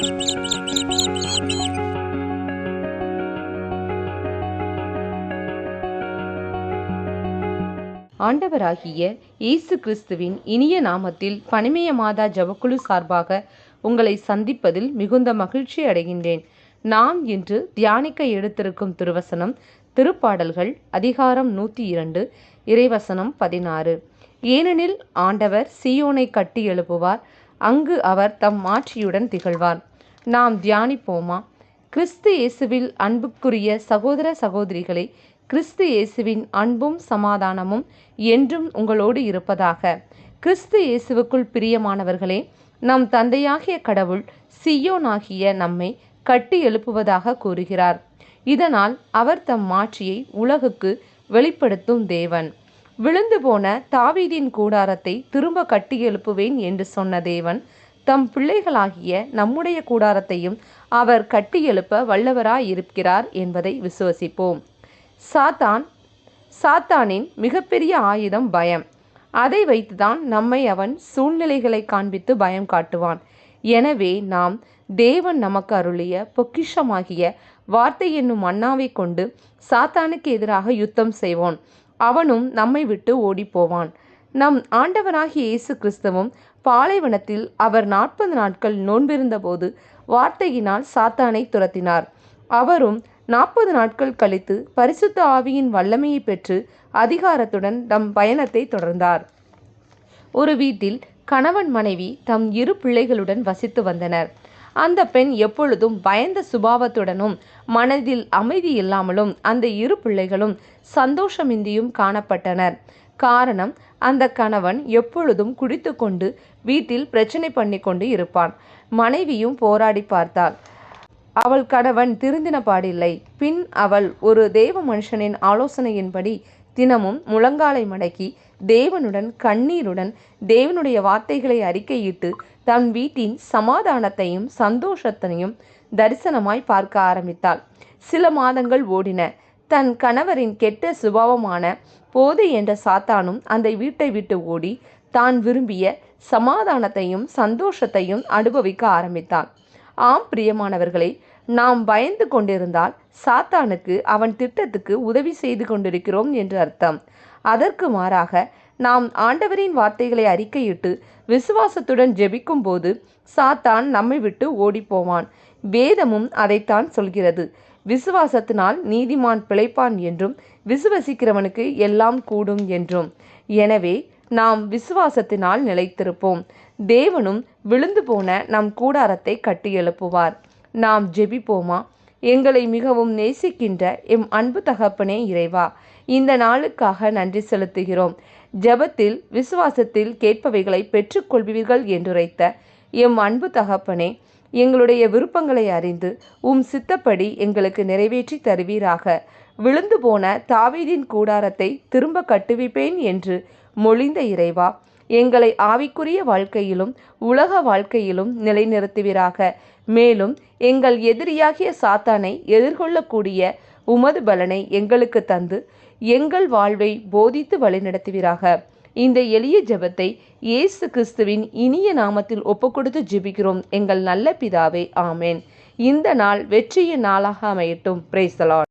ஆண்டவராகிய இயேசு கிறிஸ்துவின் இனிய நாமத்தில் பனிமய மாதா ஜபக்குழு சார்பாக உங்களை சந்திப்பதில் மிகுந்த மகிழ்ச்சி அடைகின்றேன். நாம் இன்று தியானிக்க எடுத்திருக்கும் திருவசனம் திருப்பாடல்கள் அதிகாரம் நூற்றி இரண்டு இறைவசனம் பதினாறு. ஏனெனில் ஆண்டவர் சியோனை கட்டி எழுப்புவார் அங்கு அவர் தம் மாற்றியுடன் திகழ்வார். நாம் தியானிப்போமா? கிறிஸ்து இயேசுவில் அன்புக்குரிய சகோதர சகோதரிகளே கிறிஸ்து இயேசுவின் அன்பும் சமாதானமும் என்றும் உங்களோடு இருப்பதாக. கிறிஸ்து இயேசுவுக்குள் பிரியமானவர்களே நம் தந்தையாகிய கடவுள் சியோனாகிய நம்மை கட்டி எழுப்புவதாக கூறுகிறார். இதனால் அவர் தம் மாட்சியை உலகுக்கு வெளிப்படுத்தும் தேவன். விழுந்து போன தாவீதின் கூடாரத்தை திரும்ப கட்டி எழுப்புவேன் என்று சொன்ன தேவன் தம் பிள்ளைகளாகிய நம்முடைய கூடாரத்தையும் அவர் கட்டி எழுப்ப வல்லவராயிருக்கிறார் என்பதை விசுவசிப்போம். சாத்தான் சாத்தானின் மிகப்பெரிய ஆயுதம் பயம். அதை வைத்துதான் நம்மை அவன் சூழ்நிலைகளை காண்பித்து பயம் காட்டுவான். எனவே நாம் தேவன் நமக்கு அருளிய பொக்கிஷமாகிய வார்த்தை என்னும் அண்ணாவை கொண்டு சாத்தானுக்கு எதிராக யுத்தம் செய்வோன் அவனும் நம்மை விட்டு ஓடிப்போவான். நம் ஆண்டவராகிய இயேசு கிறிஸ்தவும் பாலைவனத்தில் அவர் நாற்பது நாட்கள் நோன்பிருந்தபோது வார்த்தையினால் சாத்தானை துரத்தினார். அவரும் நாற்பது நாட்கள் கழித்து பரிசுத்த ஆவியின் வல்லமையை பெற்று அதிகாரத்துடன் தம் பயணத்தை தொடர்ந்தார். ஒரு வீட்டில் கணவன் மனைவி தம் இரு பிள்ளைகளுடன் வசித்து வந்தனர். அந்த பெண் எப்பொழுதும் பயந்த சுபாவத்துடனும் மனதில் அமைதி இல்லாமலும் அந்த இரு பிள்ளைகளும் சந்தோஷமின்றியும் காணப்பட்டனர். காரணம் அந்த கணவன் எப்பொழுதும் குடித்துக்கொண்டு வீட்டில் பிரச்சனை பண்ணி கொண்டு இருப்பான். மனைவியும் போராடி பார்த்தாள். அவள் கணவன் திருந்தின பாடில்லை. பின் அவள் ஒரு தேவ மனுஷனின் ஆலோசனையின்படி தினமும் முழங்காலை மடக்கி தேவனுடன் கண்ணீருடன் தேவனுடைய வார்த்தைகளை அறிக்கையிட்டு தன் வீட்டின் சமாதானத்தையும் சந்தோஷத்தையும் தரிசனமாய் பார்க்க ஆரம்பித்தாள். சில மாதங்கள் ஓடின. தன் கணவரின் கெட்ட சுபாவமான போதை என்ற சாத்தானும் அந்த வீட்டை விட்டு ஓடி தான் விரும்பிய சமாதானத்தையும் சந்தோஷத்தையும் அனுபவிக்க ஆரம்பித்தான். ஆம் பிரியமானவர்களே நாம் பயந்து கொண்டிருந்தால் சாத்தானுக்கு அவன் திட்டத்துக்கு உதவி செய்து கொண்டிருக்கிறோம் என்று அர்த்தம். அதற்கு மாறாக நாம் ஆண்டவரின் வார்த்தைகளை அறிக்கையிட்டு விசுவாசத்துடன் ஜெபிக்கும் போது சாத்தான் நம்மை விட்டு ஓடிப்போவான். வேதமும் அதைத்தான் சொல்கிறது. விசுவாசத்தினால் நீதிமான் பிழைப்பான் என்றும் விசுவசிக்கிறவனுக்கு எல்லாம் கூடும் என்றும். எனவே நாம் விசுவாசத்தினால் நிலைத்திருப்போம். தேவனும் விழுந்து போன நம் கூடாரத்தை கட்டி எழுப்புவார். நாம் ஜெபிப்போமா? எங்களை மிகவும் நேசிக்கின்ற எம் அன்பு தகப்பனே இறைவா இந்த நாளுக்காக நன்றி செலுத்துகிறோம். ஜெபத்தில் விசுவாசத்தில் கேட்பவைகளை பெற்றுக்கொள்வீர்கள் என்றுரைத்த எம் அன்பு தகப்பனே எங்களுடைய விருப்பங்களை அறிந்து உம் சித்தப்படி எங்களுக்கு நிறைவேற்றி தருவீராக. விழுந்து போன தாவீதின் கூடாரத்தை திரும்ப கட்டுவிப்பேன் என்று மொழிந்த இறைவா எங்களை ஆவிக்குரிய வாழ்க்கையிலும் உலக வாழ்க்கையிலும் நிலைநிறுத்துவீராக. மேலும் எங்கள் எதிரியாகிய சாத்தானை எதிர்கொள்ளக்கூடிய உமது பலனை எங்களுக்கு தந்து எங்கள் வாழ்வை போதித்து வழிநடத்துவீராக. இந்த எளிய ஜெபத்தை இயேசு கிறிஸ்துவின் இனிய நாமத்தில் ஒப்புக்கொடுத்து ஜெபிக்கிறோம். எங்கள் நல்ல பிதாவே ஆமேன். இந்த நாள் வெற்றியின் நாளாக அமையட்டும். பிரேசலான்